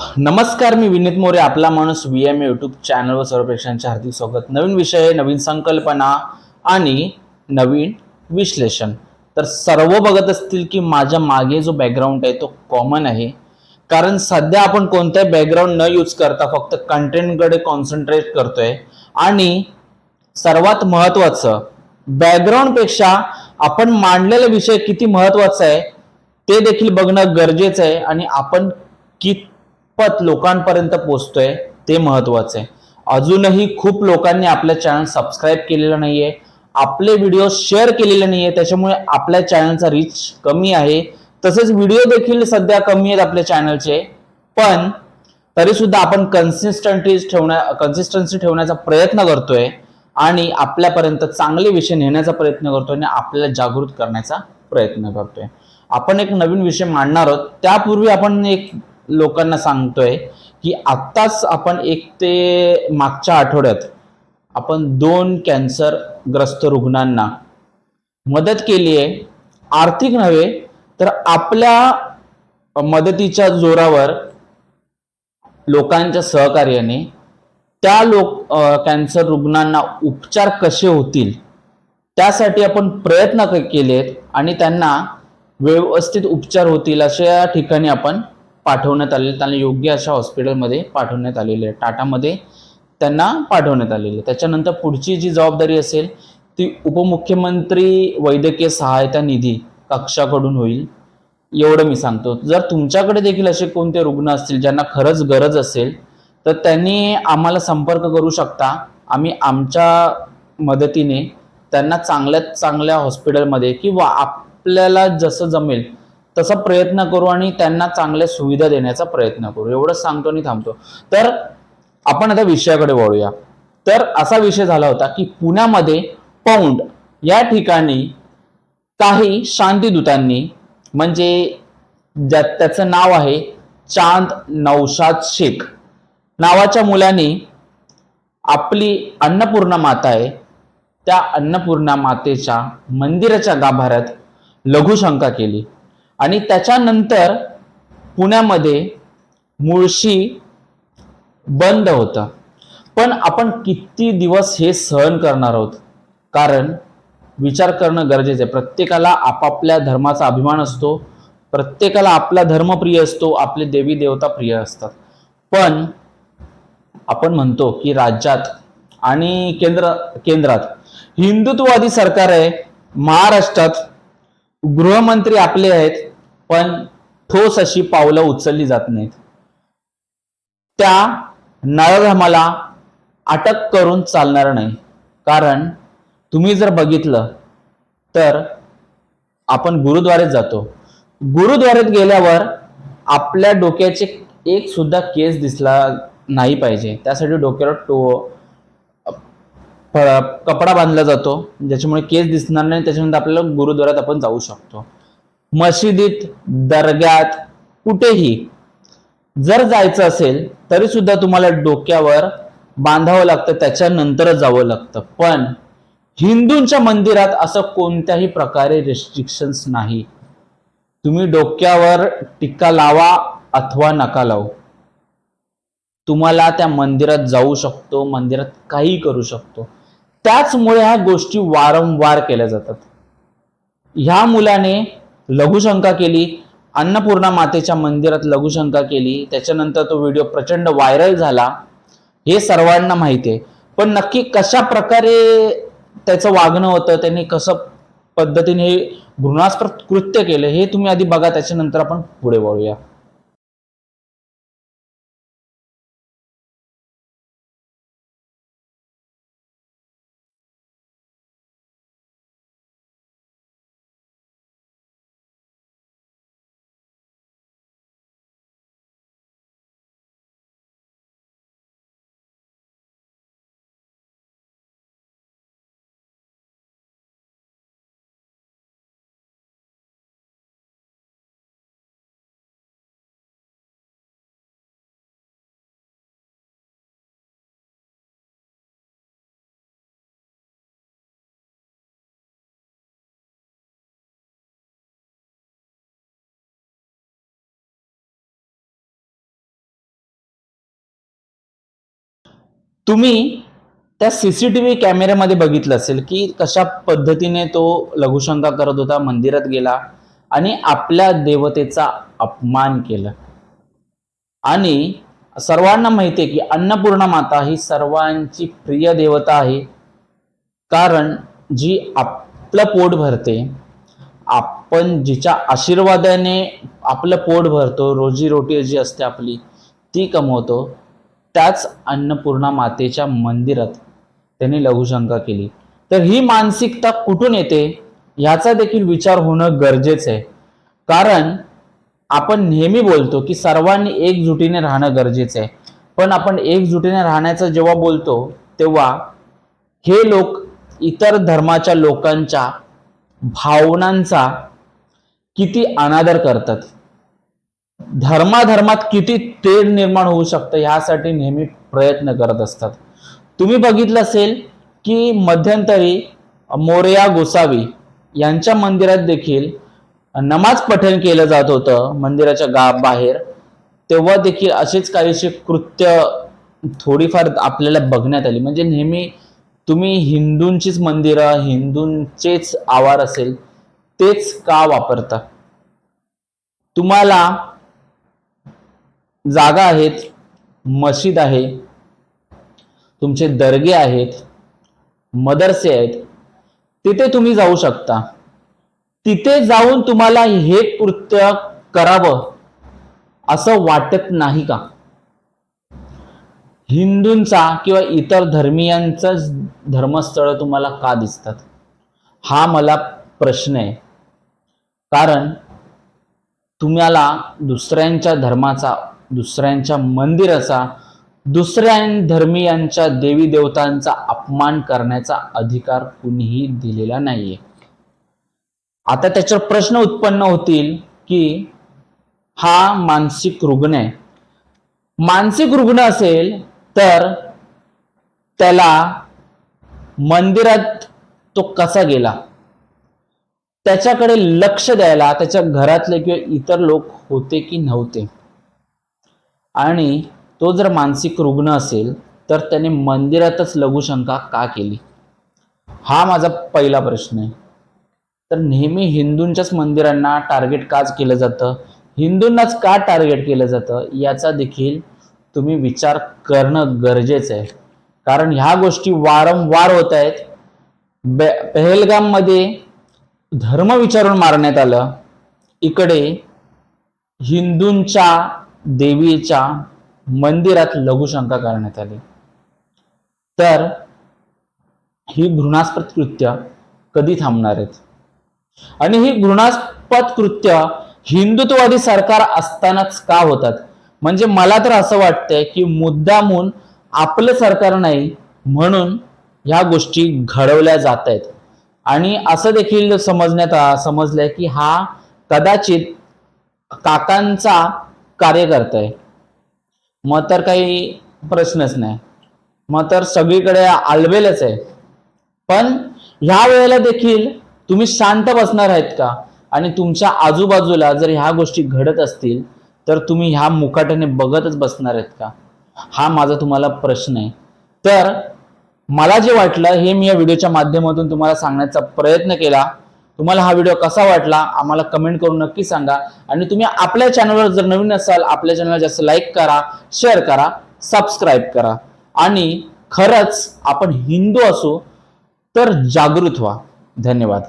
नमस्कार मी विनीत मोरे आपला माणूस व्ही एम यूट्यूब चॅनलवर सर्व प्रेक्षकांचे हार्दिक स्वागत. नवीन विषय नवीन संकल्पना आणि नवीन विश्लेषण. तर सर्व बघत असतील की माझ्या मागे जो बॅकग्राऊंड आहे तो कॉमन आहे. कारण सध्या आपण कोणत्याही बॅकग्राऊंड न यूज करता फक्त कंटेंटकडे कॉन्सन्ट्रेट करतोय. आणि सर्वात महत्वाचं बॅकग्राऊंडपेक्षा आपण मांडलेला विषय किती महत्त्वाचा आहे ते देखील बघणं गरजेचं आहे. आणि आपण किती कितपत लोकांपर्यंत पोचतोय ते महत्वाचं आहे. अजूनही खूप लोकांनी आपलं चॅनल सबस्क्राईब केलेलं नाहीये आपले व्हिडिओ शेअर केलेले नाहीये त्याच्यामुळे आपल्या चॅनलचा रीच कमी आहे. तसेच व्हिडिओ देखील सध्या कमी आहेत आपल्या चॅनलचे पण तरी सुद्धा आपण कन्सिस्टंटी ठेवण्या कन्सिस्टन्सी ठेवण्याचा प्रयत्न करतोय आणि आपल्यापर्यंत चांगले विषय नेण्याचा प्रयत्न करतोय आणि आपल्याला जागृत करण्याचा प्रयत्न करतोय. आपण एक नवीन विषय मांडणार आहोत त्यापूर्वी आपण एक लोकांना सांगतोय की आत्ताच आपण एक ते मागच्या आठवड्यात आपण दोन कॅन्सरग्रस्त रुग्णांना मदत केली आहे. आर्थिक नव्हे तर आपल्या मदतीच्या जोरावर लोकांच्या सहकार्याने त्या लोक कॅन्सर रुग्णांना उपचार कसे होतील त्यासाठी आपण प्रयत्न केलेत आणि त्यांना व्यवस्थित उपचार होतील अशा ठिकाणी आपण पाठवण्यात आलेले त्यांना योग्य अशा हॉस्पिटलमध्ये पाठवण्यात आलेले आहे टाटामध्ये त्यांना पाठवण्यात आलेले आहे. त्याच्यानंतर पुढची जी जबाबदारी असेल ती उपमुख्यमंत्री वैद्यकीय सहायता निधी कक्षाकडून होईल. एवढं मी सांगतो. जर तुमच्याकडे देखील असे कोणते रुग्ण असतील ज्यांना खरंच गरज असेल तर त्यांनी आम्हाला संपर्क करू शकता. आम्ही आमच्या मदतीने त्यांना चांगल्यात चांगल्या हॉस्पिटलमध्ये किंवा आपल्याला जसं जमेल तसा प्रयत्न करू आणि त्यांना चांगल्या सुविधा देण्याचा प्रयत्न करू. एवढंच सांगतो आणि थांबतो. तर आपण आता विषयाकडे वळूया. तर असा विषय झाला होता की पुण्यामध्ये पौंड या ठिकाणी काही शांतीदूतांनी म्हणजे ज्या त्याचं नाव आहे चांद नौशाद शेख. नावाच्या मुलाने आपली अन्नपूर्णा माता आहे. त्या अन्नपूर्णा मातेच्या मंदिराच्या गाभाऱ्यात लघुशंका केली. आणि त्याच्यानंतर पुण्यामध्ये मुळशी बंद होतं. पण आपण किती दिवस हे सहन करणार आहोत? कारण विचार करणं गरजेचं आहे. प्रत्येकाला आपापल्या धर्माचा अभिमान असतो. प्रत्येकाला आपला धर्म प्रिय असतो. आपले देवी देवता प्रिय असतात. पण आपण म्हणतो की राज्यात आणि केंद्र केंद्रात हिंदुत्ववादी सरकार आहे. महाराष्ट्रात गृहमंत्री आपले आहेत पण ठोस अशी पावलं उचलली जात नाहीत. त्या नळधमाला अटक करून चालणार नाही. कारण तुम्ही जर बघितलं तर आपण गुरुद्वारेत जातो. गुरुद्वारेत गेल्यावर आपल्या डोक्याचे एक सुद्धा केस दिसला नाही पाहिजे. त्यासाठी डोक्यावर टो कपडा बांधला जातो. ज्याच्यामुळे केस दिसणार नाही त्याच्यानंतर आपल्याला गुरुद्वारात आपण जाऊ शकतो. मशिदीत दर्ग्यात कुठेही जर जायचं असेल तरी सुद्धा तुम्हाला डोक्यावर बांधावं लागतं त्याच्यानंतरच जावं लागतं. पण हिंदूंच्या मंदिरात असं कोणत्याही प्रकारे रेस्ट्रिक्शन्स नाही. तुम्ही डोक्यावर टिक्का लावा अथवा नका लावू. तुम्हाला त्या मंदिरात जाऊ शकतो मंदिरात काही करू शकतो. त्याचमुळे ह्या गोष्टी वारंवार केल्या जातात. ह्या मुलाने लघुशंका केली अन्नपूर्णा मातेच्या मंदिरात लघुशंका केली त्याच्यानंतर तो व्हिडिओ प्रचंड व्हायरल झाला हे सर्वांना माहिती आहे. पण नक्की कशा प्रकारे त्याचं वागणं होतं त्यांनी कसं पद्धतीने हे घृणास्पद कृत्य केलं हे तुम्ही आधी बघा त्याच्यानंतर आपण पुढे वळूया. तुम्ही त्या सी सी टी व्ही कॅमेऱ्यामध्ये बघितलं असेल की कशा पद्धतीने तो लघुशंका करत होता मंदिरात गेला आणि आपल्या देवतेचा अपमान केला. आणि सर्वांना माहिती आहे की अन्नपूर्णा माता ही सर्वांची प्रिय देवता आहे. कारण जी आपलं पोट भरते आपण जिच्या आशीर्वादाने आपलं पोट भरतो रोजीरोटी जी असते आपली ती कमवतो त्याच अन्नपूर्णा मातेच्या मंदिरात त्यांनी लघुशंका केली. तर ही मानसिकता कुठून येते? याचा देखील विचार होणं गरजेचं आहे. कारण आपण नेहमी बोलतो की सर्वांनी एकजुटीने राहणं गरजेचं आहे. पण आपण एकजुटीने राहण्याचं जेव्हा बोलतो तेव्हा हे लोक इतर धर्माच्या लोकांच्या भावनांचा किती अनादर करतात. धर्माधर्मात किती तेढ निर्माण होऊ शकतं ह्यासाठी नेहमी प्रयत्न करत असतात. तुम्ही बघितलं असेल की मध्यंतरी मोरया गोसावी यांच्या मंदिरात देखील नमाज पठण केलं जात होतं मंदिराच्या गा बाहेर. तेव्हा देखील असेच काहीशी कृत्य थोडीफार आपल्याला बघण्यात आली. म्हणजे नेहमी तुम्ही हिंदूंचीच मंदिरं हिंदूंचेच आवार असेल तेच का वापरता? तुम्हाला जागा आहेत मशीद आहे तुमचे दर्गे आहेत मदरसे आहेत तिथे तुम्ही जाऊ शकता. तिथे जाऊन तुम्हाला हे कृत्य करावं असं वाटत नाही का? हिंदूंचा किंवा इतर धर्मियांचं धर्मस्थळ तुम्हाला का दिसतात? हा मला प्रश्न आहे. कारण तुम्हाला दुसऱ्यांच्या धर्माचा दुसऱ्यांच्या मंदिराचा दुसऱ्या धर्मीयांच्या देवी देवतांचा अपमान करण्याचा अधिकार कुणीही दिलेला नाहीये. आता त्याच्यावर प्रश्न उत्पन्न होतील की हा मानसिक रुग्ण आहे. मानसिक रुग्ण असेल तर त्याला मंदिरात तो कसा गेला? त्याच्याकडे लक्ष द्यायला त्याच्या घरातले किंवा इतर लोक होते की नव्हते? आणि तो जर मानसिक रुग्ण असेल तर त्याने मंदिरातच लघुशंका का केली? हा माझा पहिला प्रश्न आहे. तर नेहमी हिंदूंच्याच मंदिरांना टार्गेट काच केलं जातं? हिंदूंनाच का टार्गेट केलं जातं? याचा देखील तुम्ही विचार करणं गरजेचं आहे. कारण ह्या गोष्टी वारंवार होत आहेत. बे पहलगाममध्ये धर्म विचारून मारण्यात आलं. इकडे हिंदूंच्या देवीच्या मंदिरात लघुशंका करण्यात आली. तर ही घृणास्पद कृत्य कधी थांबणार आहेत? आणि ही घृणास्पद कृत्य हिंदुत्ववादी सरकार असतानाच का होतात? म्हणजे मला तर असं वाटतंय की मुद्दामून आपलं सरकार नाही म्हणून ह्या गोष्टी घडवल्या जात आहेत. आणि असं देखील समजण्यात समजलंय की हा कदाचित काकांचा कार्यकर्ता आहे मग तर काही प्रश्नच नाही. मग तर सगळीकडे आलबेलच आहे. पण ह्या वेळेला देखील तुम्ही शांत बसणार आहेत का? आणि तुमच्या आजूबाजूला जर ह्या गोष्टी घडत असतील तर तुम्ही ह्या मुकाट्याने बघतच बसणार आहेत का? हा माझा तुम्हाला प्रश्न आहे. तर मला जे वाटलं हे मी या व्हिडिओच्या माध्यमातून तुम्हाला सांगण्याचा प्रयत्न केला. तुम्हाला हा व्हिडिओ कसा वाटला आम्हाला कमेंट करून नक्की सांगा. आणि तुम्ही आपल्या चॅनलवर जर नवीन असाल आपल्या चॅनलला जास्त लाईक करा शेअर करा सबस्क्राईब करा. आणि खरंच आपण हिंदू असू तर जागृत व्हा. धन्यवाद.